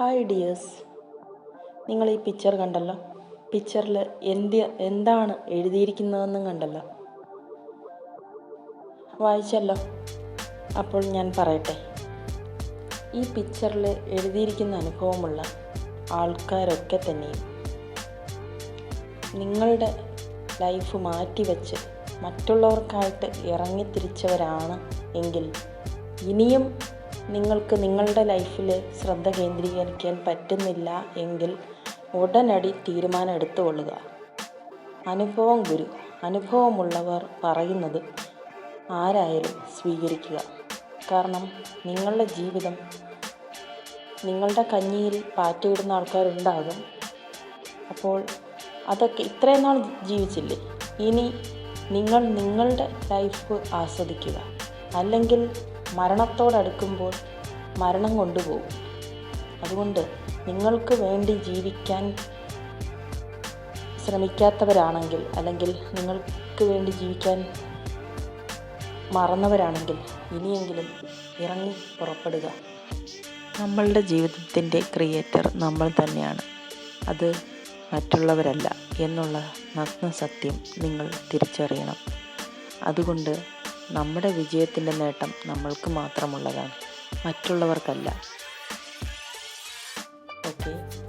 Hi dears നിങ്ങൾ ഈ picture കണ്ടല്ലോ? പിക്ചറിൽ എന്ത് എന്താണ് എഴുതിയിരിക്കുന്നതെന്നും കണ്ടല്ലോ? വായിച്ചല്ലോ? അപ്പോൾ ഞാൻ പറയട്ടെ. ഈ പിക്ചറിൽ എഴുതിയിരിക്കുന്ന അനുഭവമുള്ള ആൾക്കാരൊക്കെ തന്നെയും നിങ്ങളുടെ ലൈഫ് മാറ്റിവെച്ച് മറ്റുള്ളവർക്കായിട്ട് ഇറങ്ങിത്തിരിച്ചവരാണ് എങ്കിൽ ഇനിയും നിങ്ങൾക്ക് നിങ്ങളുടെ ലൈഫിൽ ശ്രദ്ധ കേന്ദ്രീകരിക്കാൻ പറ്റുന്നില്ല എങ്കിൽ ഉടനടി തീരുമാനം എടുത്തുകൊള്ളുക അനുഭവം ഗുരു. അനുഭവമുള്ളവർ പറയുന്നത് ആരായാലും സ്വീകരിക്കുക. കാരണം നിങ്ങളുടെ ജീവിതം നിങ്ങളുടെ കഞ്ഞിയിൽ പാറ്റിയിടുന്ന ആൾക്കാരുണ്ടാകും. അപ്പോൾ അതൊക്കെ ഇത്രയും നാൾ ജീവിച്ചില്ലേ? ഇനി നിങ്ങൾ നിങ്ങളുടെ ലൈഫ് ആസ്വദിക്കുക. അല്ലെങ്കിൽ മരണത്തോടടുക്കുമ്പോൾ മരണം കൊണ്ടുപോകും. അതുകൊണ്ട് നിങ്ങൾക്ക് വേണ്ടി ജീവിക്കാൻ ശ്രമിക്കാത്തവരാണെങ്കിൽ അല്ലെങ്കിൽ നിങ്ങൾക്ക് വേണ്ടി ജീവിക്കാൻ മറന്നവരാണെങ്കിൽ ഇനിയെങ്കിലും ഇറങ്ങി പുറപ്പെടുക. നമ്മളുടെ ജീവിതത്തിന്റെ ക്രിയേറ്റർ നമ്മൾ തന്നെയാണ്. അത് മറ്റുള്ളവരല്ല എന്നുള്ള നഗ്ന സത്യം നിങ്ങൾ തിരിച്ചറിയണം. അതുകൊണ്ട് നമ്മുടെ വിജയത്തിന്റെ നേട്ടം നമ്മൾക്ക് മാത്രമുള്ളതാണ്. മറ്റുള്ളവർക്കല്ല. ഓക്കെ